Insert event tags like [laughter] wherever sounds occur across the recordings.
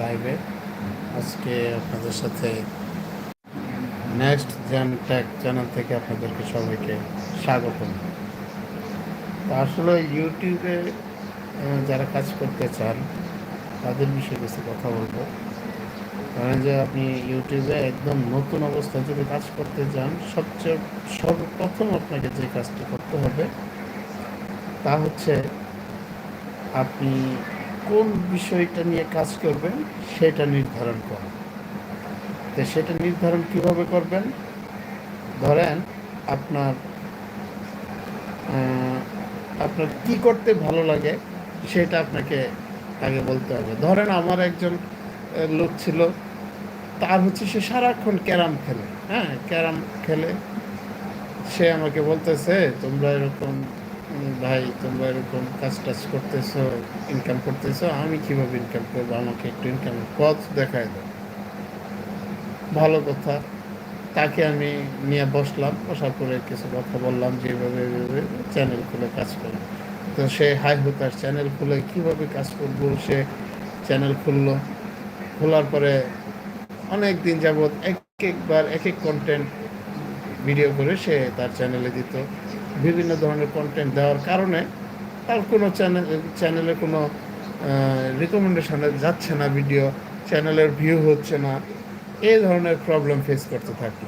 লাইভে আজকে আপনাদের সাথে নেক্সট জেন ট্যাক চ্যানেল থেকে আপনাদেরকে সবাইকে স্বাগতম। আসলে ইউটিউবে যারা কাজ করতে চান, তাদের বিষয়ে কিছু কথা বলব। কারণ যে আপনি ইউটিউবে একদম নতুন অবস্থায় যদি কাজ করতে চান সবচেয়ে, সর্বপ্রথম আপনাকে যে কাজটি করতে হবে, তা হচ্ছে আপনি কোন বিষয়টা নিয়ে কাজ করবেন, সেটা নির্ধারণ করা তো সেটা নির্ধারণ কীভাবে করবেন? ধরেন আপনার আপনার কি করতে ভালো লাগে, সেটা আপনাকে আগে বলতে হবে। ধরেন আমার একজন লোক ছিল, তার হচ্ছে সে সারাক্ষণ ক্যারাম খেলে হ্যাঁ ক্যারাম খেলে। সে আমাকে বলতেছে, তোমরা এরকম ভাই, তোমরা এরকম কাজ টাজ করতেছো ইনকাম করতেছো, আমি কীভাবে ইনকাম করব? আমাকে একটু ইনকামের পথ দেখায় দাও। ভালো কথা, তাকে আমি নিয়ে বসলাম, বসার পরে কিছু কথা বললাম, যেভাবে চ্যানেল খুলে কাজ করে। তো সে হাই হুতার চ্যানেল খুলে কীভাবে কাজ করব? সে চ্যানেল খুললো। খোলার পরে অনেক দিন যাবৎ এক একবার এক এক কন্টেন্ট ভিডিও করে সে তার চ্যানেলে দিত। বিভিন্ন ধরনের কন্টেন্ট দেওয়ার কারণে তার কোনো চ্যানেল চ্যানেলে কোনো রিকমেন্ডেশনে যাচ্ছে না ভিডিও চ্যানেলের ভিউ হচ্ছে না, এই ধরনের প্রবলেম ফেস করতে থাকল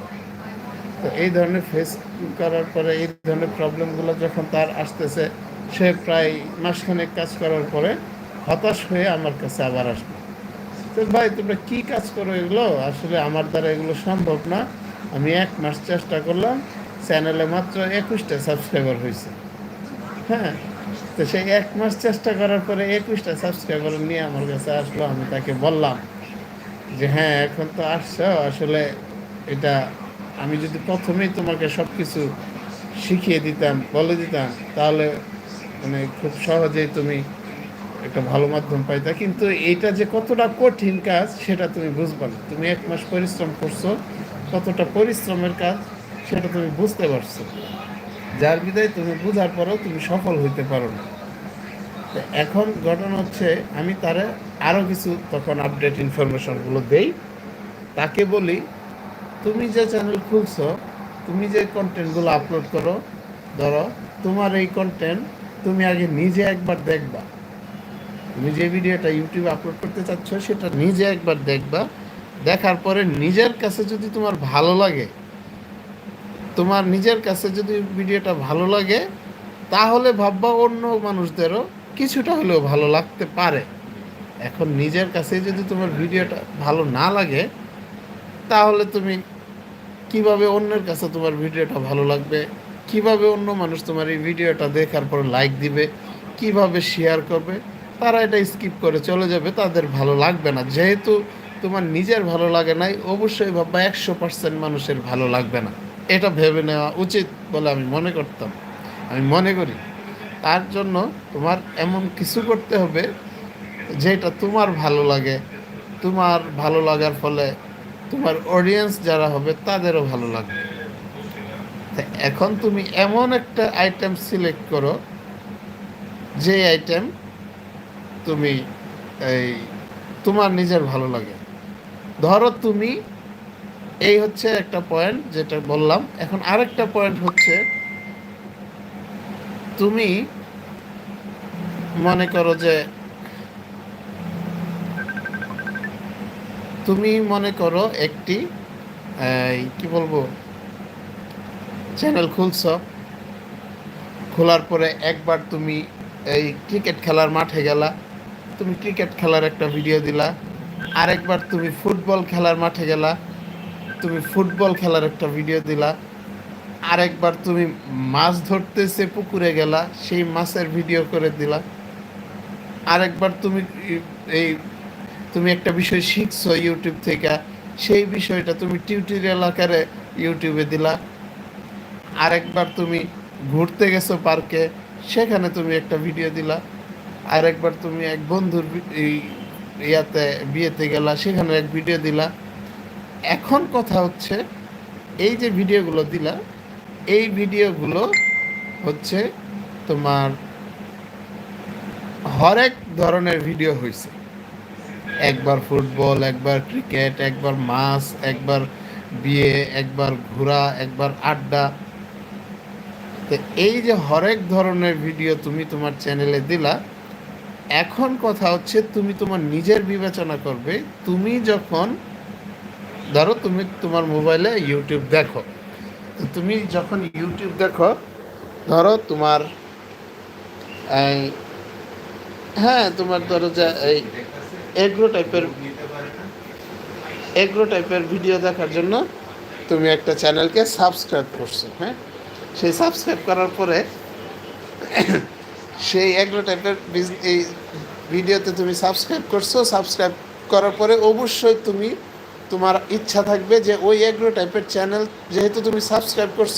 তো এই ধরনের ফেস করার পরে এই ধরনের প্রবলেমগুলো যখন তার আসতেছে, সে প্রায় মাসখানেক কাজ করার পরে হতাশ হয়ে আমার কাছে আবার আসলো। তো ভাই, তোমরা কি কাজ করো এগুলো? আসলে আমার দ্বারা এগুলো সম্ভব না। আমি এক মাস চেষ্টা করলাম চ্যানেলে মাত্র একুশটা সাবস্ক্রাইবার হয়েছে। হ্যাঁ তো সেই এক মাস চেষ্টা করার পরে একুশটা সাবস্ক্রাইবার নিয়ে আমার কাছে আসলো, আমি তাকে বললাম যে হ্যাঁ এখন তো আসছো, আসলে এটা আমি যদি প্রথমেই তোমাকে সব কিছু শিখিয়ে দিতাম, বলে দিতাম, তাহলে মানে খুব সহজেই তুমি একটা ভালো মাধ্যম পাইতা। কিন্তু এইটা যে কতটা কঠিন কাজ, সেটা তুমি বুঝবে না। তুমি এক মাস পরিশ্রম করছ, কতটা পরিশ্রমের কাজ সেটা তুমি বুঝতে পারছ। যার বিদায় তুমি বোঝার পরেও তুমি সফল হইতে পারো না। এখন ঘটনা হচ্ছে, আমি তারে আরও কিছু তখন আপডেট ইনফরমেশনগুলো দেই। তাকে বলি, তুমি যে চ্যানেল খুলছো, তুমি যে কন্টেন্টগুলো আপলোড করো, ধরো, তোমার এই কন্টেন্ট তুমি আগে নিজে একবার দেখবা। তুমি যে ভিডিওটা ইউটিউবে আপলোড করতে চাচ্ছ, সেটা নিজে একবার দেখবা। দেখার পরে নিজের কাছে যদি তোমার ভালো লাগে তোমার নিজের কাছে যদি ভিডিওটা ভালো লাগে, তাহলে ভাববা অন্য মানুষদেরও কিছুটা হলেও ভালো লাগতে পারে। এখন নিজের কাছে যদি তোমার ভিডিওটা ভালো না লাগে, তাহলে তুমি কীভাবে অন্যের কাছে তোমার ভিডিওটা ভালো লাগবে? কীভাবে অন্য মানুষ তোমার এই ভিডিওটা দেখার পর লাইক দিবে? কীভাবে শেয়ার করবে? তারা এটা স্কিপ করে চলে যাবে, তাদের ভালো লাগবে না। যেহেতু তোমার নিজের ভালো লাগে নাই, অবশ্যই ভাববা একশো পার্সেন্ট মানুষের ভালো লাগবে না। এটা ভেবে নেওয়া উচিত বলে আমি মনে করতাম। আমি মনে করি। তার জন্য তোমার এমন কিছু করতে হবে যেটা তোমার ভালো লাগে। তোমার ভালো লাগার ফলে তোমার অডিয়েন্স যারা হবে তাদেরও ভালো লাগবে। এখন তুমি এমন একটা আইটেম সিলেক্ট করো, যে আইটেম তুমি এই তোমার নিজের ভালো লাগে। ধরো তুমি এই হচ্ছে একটা পয়েন্ট যেটা বললাম। এখন আরেকটা পয়েন্ট হচ্ছে, তুমি মনে করো যে, তুমি মনে করো একটি কি বলব চ্যানেল খুলছ। খোলার পরে একবার তুমি এই ক্রিকেট খেলার মাঠে গেলা, তুমি ক্রিকেট খেলার একটা ভিডিও দিলা। আরেকবার তুমি ফুটবল খেলার মাঠে গেলা। তুমি ফুটবল খেলার একটা ভিডিও দিলা। আরেকবার তুমি মাছ ধরতেছে, পুকুরে গেলা, সেই মাছের ভিডিও করে দিলা। আরেকবার তুমি এই, তুমি একটা বিষয় শিখছো ইউটিউব থেকে, সেই বিষয়টা তুমি টিউটোরিয়াল আকারে ইউটিউবে দিলা। আরেকবার তুমি ঘুরতে গেছো পার্কে সেখানে তুমি একটা ভিডিও দিলা। আরেকবার তুমি এক বন্ধুর ইয়াতে, বিয়েতে গেলা, সেখানে এক ভিডিও দিলা। এখন কথা হচ্ছে, এই যে ভিডিওগুলো দিলা এই ভিডিওগুলো হচ্ছে তোমার হরেক ধরনের ভিডিও হয়েছে একবার ফুটবল, একবার ক্রিকেট, একবার মাছ, একবার বিয়ে, একবার ঘোরা, একবার আড্ডা। তো এই যে হরেক ধরনের ভিডিও তুমি তোমার চ্যানেলে দিলা, এখন কথা হচ্ছে তুমি তোমার নিজের বিবেচনা করবে, তুমি যখন ধরো তুমি তোমার মোবাইলে ইউটিউব দেখো। তুমি যখন ইউটিউব দেখো, ধরো তোমার হ্যাঁ তোমার ধরো যে এই এগ্রো টাইপের এগ্রো টাইপের ভিডিও দেখার জন্য তুমি একটা চ্যানেলকে সাবস্ক্রাইব করছ হ্যাঁ? সেই সাবস্ক্রাইব করার পরে [coughs] সেই এগ্রো টাইপের এই ভিডিওতে তুমি সাবস্ক্রাইব করছ সাবস্ক্রাইব করার পরে অবশ্যই তুমি তোমার ইচ্ছা থাকবে যে ওই অ্যাগ্রো টাইপের চ্যানেল যেহেতু তুমি সাবস্ক্রাইব করছ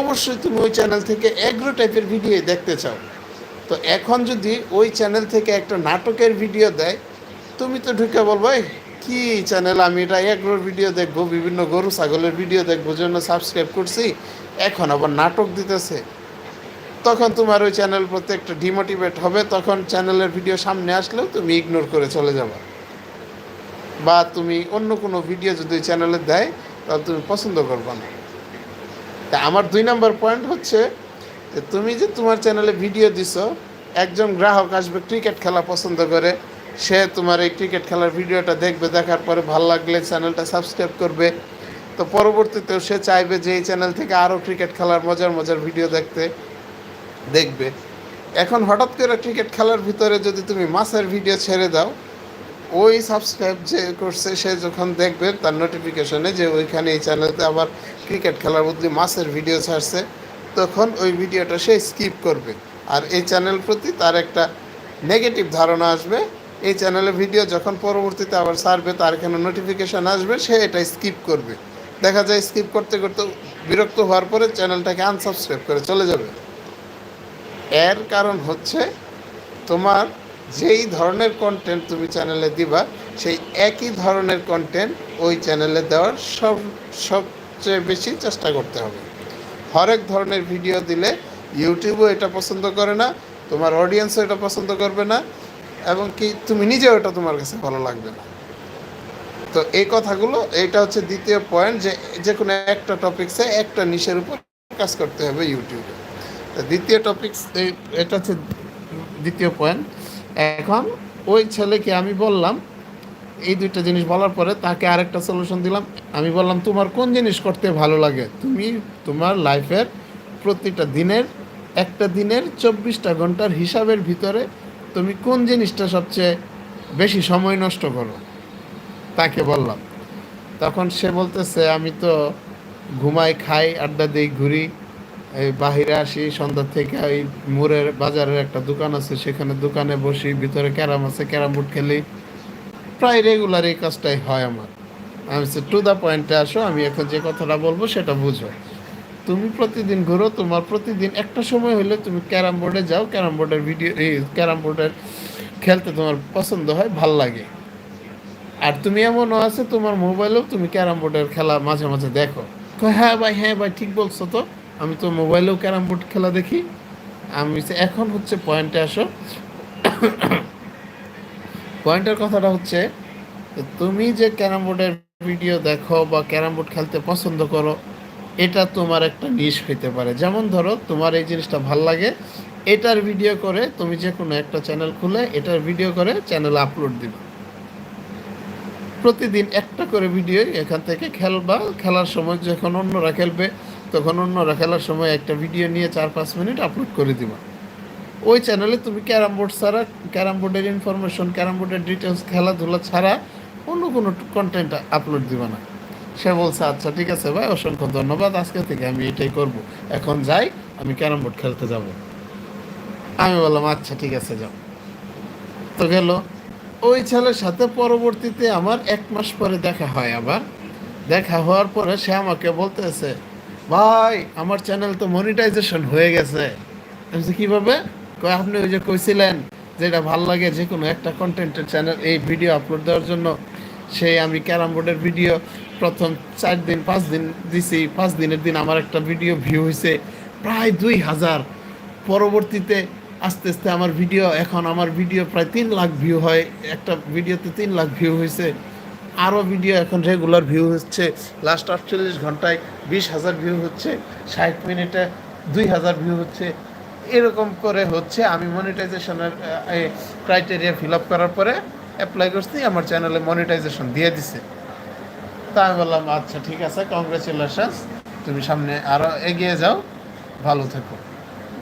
অবশ্যই তুমি ওই চ্যানেল থেকে অ্যাগ্রো টাইপের ভিডিও দেখতে চাও। তো এখন যদি ওই চ্যানেল থেকে একটা নাটকের ভিডিও দেয় তুমি তো ঢুকে বলব "এই, কি চ্যানেল? আমি এটা এগ্রোর ভিডিও দেখব বিভিন্ন গরু ছাগলের ভিডিও দেখব জন্য সাবস্ক্রাইব করছি। এখন আবার নাটক দিতেছে। তখন তোমার ওই চ্যানেল প্রতি একটা ডিমোটিভেট হবে তখন চ্যানেলের ভিডিও সামনে আসলেও তুমি ইগনোর করে চলে যাবে। বা তুমি অন্য কোনো ভিডিও যদি চ্যানেলে দেয়, তাহলে তুমি পছন্দ করবে না। তা আমার দুই নম্বর পয়েন্ট হচ্ছে যে তুমি যে তোমার চ্যানেলে ভিডিও দিছো, একজন গ্রাহক আসবে ক্রিকেট খেলা পছন্দ করে, সে তোমার এই ক্রিকেট খেলার ভিডিওটা দেখবে, দেখার পরে ভালো লাগলে চ্যানেলটা সাবস্ক্রাইব করবে। তো পরবর্তীতেও সে চাইবে যে এই চ্যানেল থেকে আরও ক্রিকেট খেলার মজার মজার ভিডিও দেখতে, দেখবে। এখন হঠাৎ করে ক্রিকেট খেলার ভিতরে যদি তুমি মাছের ভিডিও ছেড়ে দাও ওই সাবস্ক্রাইব যে করছে, সে যখন দেখবে, তার নোটিফিকেশনে যে ওইখানে এই চ্যানেলতে আবার ক্রিকেট খেলার বদলে মাছের ভিডিও ছাড়ছে, তখন ওই ভিডিওটা সে স্কিপ করবে। আর এই চ্যানেল প্রতি তার একটা নেগেটিভ ধারণা আসবে। এই চ্যানেলের ভিডিও যখন পরবর্তীতে আবার ছাড়বে, তার এখানে নোটিফিকেশান আসবে, সে এটা স্কিপ করবে। দেখা যায় স্কিপ করতে করতে বিরক্ত হওয়ার পরে চ্যানেলটাকে আনসাবস্ক্রাইব করে চলে যাবে। এর কারণ হচ্ছে তোমার যেই ধরনের কন্টেন্ট তুমি চ্যানেলে দিবা, সেই একই ধরনের কন্টেন্ট ওই চ্যানেলে দেওয়ার সব, সবচেয়ে বেশি চেষ্টা করতে হবে। হরেক ধরনের ভিডিও দিলে ইউটিউবও এটা পছন্দ করে না, তোমার অডিয়েন্সও এটা পছন্দ করবে না, এবং কি তুমি নিজেও এটা তোমার কাছে ভালো লাগবে না। তো এই কথাগুলো এটা হচ্ছে দ্বিতীয় পয়েন্ট যে যে কোনো একটা টপিক্সে একটা নিশের উপর কাজ করতে হবে ইউটিউবে তো দ্বিতীয় টপিক্স এটা হচ্ছে দ্বিতীয় পয়েন্ট এখন ওই ছেলেকে আমি বললাম, এই দুইটা জিনিস বলার পরে তাকে আরেকটা সলিউশন দিলাম। আমি বললাম, তোমার কোন জিনিস করতে ভালো লাগে? তুমি তোমার লাইফের প্রতিটা দিনের, একটা দিনের চব্বিশটা ঘণ্টার হিসাবের ভিতরে তুমি কোন জিনিসটা সবচেয়ে বেশি সময় নষ্ট করো? তাকে বললাম। তখন সে বলতেছে, আমি তো ঘুমাই, খাই, আড্ডা দিই, ঘুরি এই বাহিরে আসি, সন্ধ্যা থেকে ওই মোড়ের বাজারের একটা দোকান আছে, সেখানে দোকানে বসি, ভিতরে ক্যারাম আছে, ক্যারাম বোর্ড খেলি। প্রায় রেগুলার এই কাজটাই হয় আমার। আমি টু দ্য পয়েন্টে আসো, আমি এখন যে কথাটা বলব সেটা বুঝো। তুমি প্রতিদিন ঘুরো, তোমার প্রতিদিন একটা সময় হলে তুমি ক্যারাম বোর্ডে যাও, ক্যারাম বোর্ডের ভিডিও এই ক্যারাম বোর্ডের খেলতে তোমার পছন্দ হয়, ভালো লাগে। আর তুমি এমনও আছে, তোমার মোবাইলেও তুমি ক্যারাম বোর্ডের খেলা মাঝে মাঝে দেখো। হ্যাঁ ভাই হ্যাঁ ভাই, ঠিক বলছো তো। আমি তো মোবাইলেও ক্যারাম বোর্ড খেলা দেখি। আমি এখন হচ্ছে পয়েন্টে আসো। পয়েন্টের কথাটা হচ্ছে, তুমি যে ক্যারাম বোর্ডের ভিডিও দেখো বা ক্যারাম বোর্ড খেলতে পছন্দ করো, এটা তোমার একটা নিশ হইতে পারে। যেমন ধরো, তোমার এই জিনিসটা ভালো লাগে, এটার ভিডিও করে তুমি যে কোনো একটা চ্যানেল খুলে, এটার ভিডিও করে চ্যানেল আপলোড দিবে। প্রতিদিন একটা করে ভিডিও এখান থেকে খেলবা। খেলার সময় যখন অন্যরা খেলবে তখন অন্যরা খেলার সময় একটা ভিডিও নিয়ে চার, পাঁচ মিনিট আপলোড করে দিবা। ওই চ্যানেলে তুমি ক্যারাম বোর্ড ছাড়া, ক্যারাম বোর্ডের ইনফরমেশন ক্যারাম বোর্ডের ডিটেলস খেলাধুলা ছাড়া অন্য কোনো কন্টেন্ট আপলোড দিবা না। সে বলছে আচ্ছা ঠিক আছে ভাই, অসংখ্য ধন্যবাদ, আজকে থেকে আমি এটাই করব। এখন যাই, আমি ক্যারাম বোর্ড খেলতে যাব। আমি বললাম আচ্ছা ঠিক আছে, যাও। তো গেল। ওই ছেলের সাথে পরবর্তীতে আমার এক মাস পরে দেখা হয় আবার। দেখা হওয়ার পরে সে আমাকে বলতেছে ভাই, আমার চ্যানেল তো মনিটাইজেশন হয়ে গেছে। আমি কীভাবে? আপনি ওই যে কইছিলেন যেটা ভালো লাগে যে কোনো একটা কন্টেন্টের চ্যানেল এই ভিডিও আপলোড দেওয়ার জন্য। সেই আমি ক্যারাম বোর্ডের ভিডিও প্রথম চার দিন, পাঁচ দিন দিছি। পাঁচ দিনের দিন আমার একটা ভিডিও ভিউ হয়েছে প্রায় দুই হাজার। পরবর্তীতে আস্তে আস্তে আমার ভিডিও এখন আমার ভিডিও প্রায় তিন লাখ ভিউ হয়। একটা ভিডিওতে তিন লাখ ভিউ হয়েছে। আরও ভিডিও এখন রেগুলার ভিউ হচ্ছে। লাস্ট আটচল্লিশ ঘন্টায় বিশ হাজার ভিউ হচ্ছে, ষাট মিনিটে দুই হাজার ভিউ হচ্ছে। এরকম করে হচ্ছে। আমি মনিটাইজেশনের ক্রাইটেরিয়া ফিল আপ করার পরে অ্যাপ্লাই করছি, আমার চ্যানেলে মনিটাইজেশন দিয়ে দিছে। তা আমি বললাম আচ্ছা ঠিক আছে কংগ্রেচুলেশনস তুমি সামনে আরও এগিয়ে যাও, ভালো থেকো।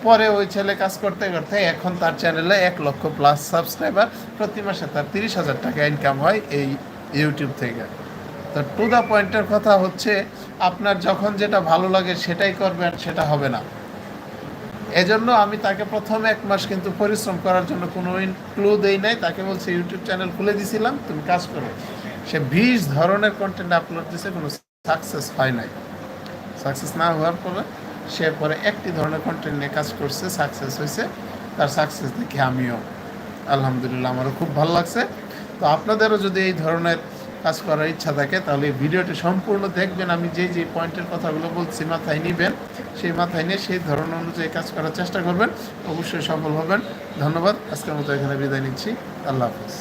পরে ওই ছেলে কাজ করতে করতে এখন তার চ্যানেলে এক লক্ষ প্লাস সাবস্ক্রাইবার প্রতি মাসে তার তিরিশ হাজার টাকা ইনকাম হয় এই ইউটিউব থেকে। তো টু দ্য পয়েন্টের কথা হচ্ছে, আপনার যখন যেটা ভালো লাগে সেটাই করবেন, সেটা হবে না। এজন্য আমি তাকে প্রথম এক মাস কিন্তু পরিশ্রম করার জন্য কোনো ক্লু দেই নাই। তাকে বলছে, ইউটিউব চ্যানেল খুলে দিছিলাম, তুমি কাজ করো। সে বিশ ধরনের কন্টেন্ট আপলোড দিছে, কোনো সাকসেস হয় নাই। সাকসেস না হওয়ার পরে সে পরে একটি ধরনের কন্টেন্ট নিয়ে কাজ করছে সাকসেস হয়েছে তার সাকসেস দেখে আমিও, আলহামদুলিল্লাহ, আমারও খুব ভালো লাগছে। তো আপনাদেরও যদি এই ধরনের কাজ করার ইচ্ছা থাকে, তাহলে ভিডিওটি সম্পূর্ণ দেখবেন। আমি যে যে পয়েন্টের কথাগুলো বলছি, মাথায় নিবেন, সেই মাথায় নিয়ে সেই ধরন অনুযায়ী কাজ করার চেষ্টা করবেন। অবশ্যই সফল হবেন। ধন্যবাদ। আজকের মতো এখানে বিদায় নিচ্ছি। আল্লাহ হাফিজ।